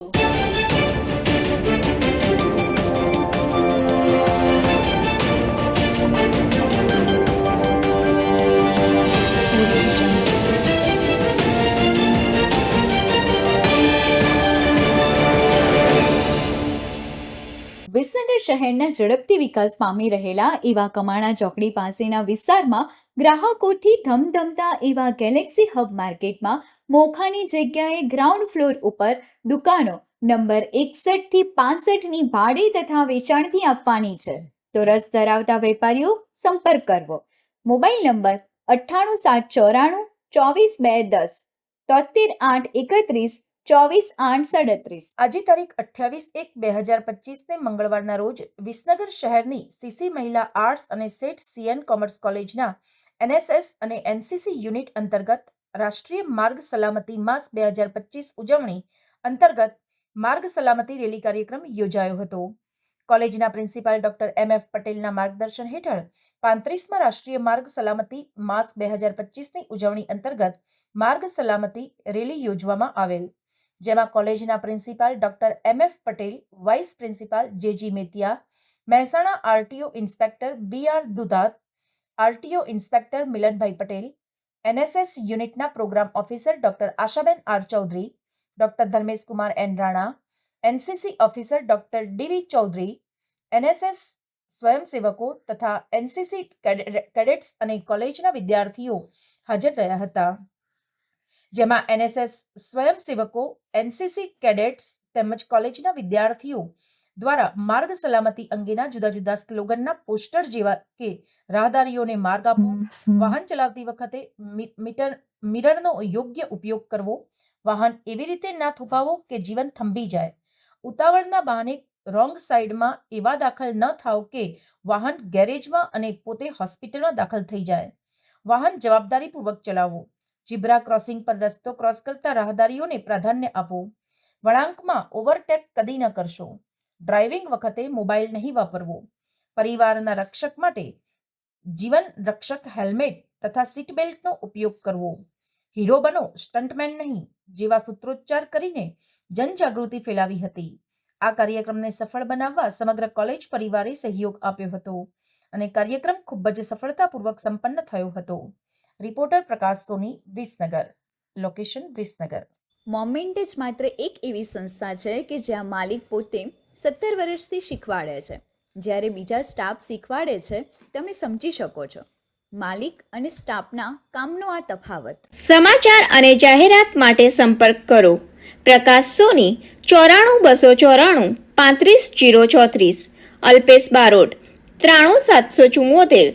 you. શહેરના ઝડપથી વિકાસ પામી રહેલા એવા કમાણા ચોકડી પાસેના વિસ્તારમાં ગ્રાહકોથી ધમધમતા એવા ગેલેક્સી હબ માર્કેટમાં મોખાની જગ્યાએ ગ્રાઉન્ડ ફ્લોર ઉપર દુકાનો નંબર એકસઠથી પાસઠની ભાડે તથા વેચાણથી આપવાની છે. તો રસ ધરાવતા વેપારીઓ, સંપર્ક કરવો. મોબાઈલ નંબર અઠ્ઠાણું સાત ચોરાણું ચોવીસ બે દસ. તોતેર આઠ એકત્રીસ ચોવીસ આઠ સાડત્રીસ. આજે તારીખ અઠ્યાવીસ એક બે હજાર પચીસને મંગળવારના રોજ વિસનગર શહેરની સીસી મહિલા આર્ટ્સ અને સેઠ સીએન કોમર્સ કોલેજના એનએસએસ અને એનસીસી યુનિટ અંતર્ગત રાષ્ટ્રીય માર્ગ સલામતી માસ બે હજાર પચીસ ઉજવણી અંતર્ગત માર્ગ સલામતી રેલી કાર્યક્રમ યોજાયો હતો. કોલેજના પ્રિન્સિપાલ ડોક્ટર એમ એફ પટેલના માર્ગદર્શન હેઠળ પાંત્રીસમાં રાષ્ટ્રીય માર્ગ સલામતી માસ બે હજાર પચીસની ઉજવણી અંતર્ગત માર્ગ સલામતી રેલી યોજવામાં આવેલ. જેમાં કોલેજના principal doctor M F Patel, vice principal JG Metiya, Mehsana RTO inspector B R Dudhat RTO inspector Milanbhai Patel, NSS યુનિટના programme officer doctor Ashaben R Chaudhary, doctor Dharmeshkumar N Rana, NCC officer doctor DV Chaudhary, NSS સ્વયંસેવકો તથા NCC cadets અને કોલેજના વિદ્યાર્થીઓ હાજર રહ્યા હતા. જેમાં એનએસએસ સ્વયંસેવકો એનસીસી કેડેટ્સ તેમજ કોલેજના વિદ્યાર્થીઓ દ્વારા માર્ગ સલામતી અંગેના જુદા જુદા સ્લોગનના પોસ્ટર જેવા કે રાહદારીઓને માર્ગ આપવો વાહન ચલાવતી વખતે મીટર મિરરનો યોગ્ય ઉપયોગ કરવો વાહન એવી રીતે ના થોભાવો કે જીવન થંભી જાય. ઉતાવળના બહાને રોંગ સાઈડમાં એવા દાખલ ન થાવ કે વાહન ગેરેજમાં અને પોતે હોસ્પિટલમાં દાખલ થઈ જાય. વાહન જવાબદારીપૂર્વક ચલાવવું જીબ્રા ક્રોસિંગ પર રસ્તો ક્રોસ કરતા રાહદારીઓને પ્રાધાન્ય આપો. વળાંકમાં ઓવરટેક કદી ન કરશો. ડ્રાઇવિંગ વખતે મોબાઈલ નહીં વાપરવો. પરિવારના રક્ષક માટે જીવન રક્ષક હેલ્મેટ તથા સીટ બેલ્ટનો ઉપયોગ કરવો. હીરો બનો સ્ટન્ટમેન નહીં, જેવા સૂત્રોચ્ચાર કરીને જનજાગૃતિ ફેલાવી હતી. આ કાર્યક્રમને સફળ બનાવવા સમગ્ર કોલેજ પરિવારે સહયોગ આપ્યો હતો અને કાર્યક્રમ ખૂબ જ સફળતાપૂર્વક સંપન્ન થયો હતો. Reporter Prakash Soni Visnagar. Location Visnagar. Moment જ માત્ર એક એવી સંસ્થા છે કે જ્યાં માલિક પોતે સત્તર વર્ષથી શીખવાડે છે. જ્યારે બીજા સ્ટાફ શીખવાડે છે તમે સમજી શકો છો. માલિક અને સ્ટાફના કામનો આ તફાવત. સમાચાર અને જાહેરાત માટે સંપર્ક કરો. પ્રકાશ સોની ચોરાણું બસો ચોરાણું પાંત્રીસ જીરો ચોત્રીસ અલ્પેશ બારોટ ત્રાણું સાતસો ચુમ્મોતેર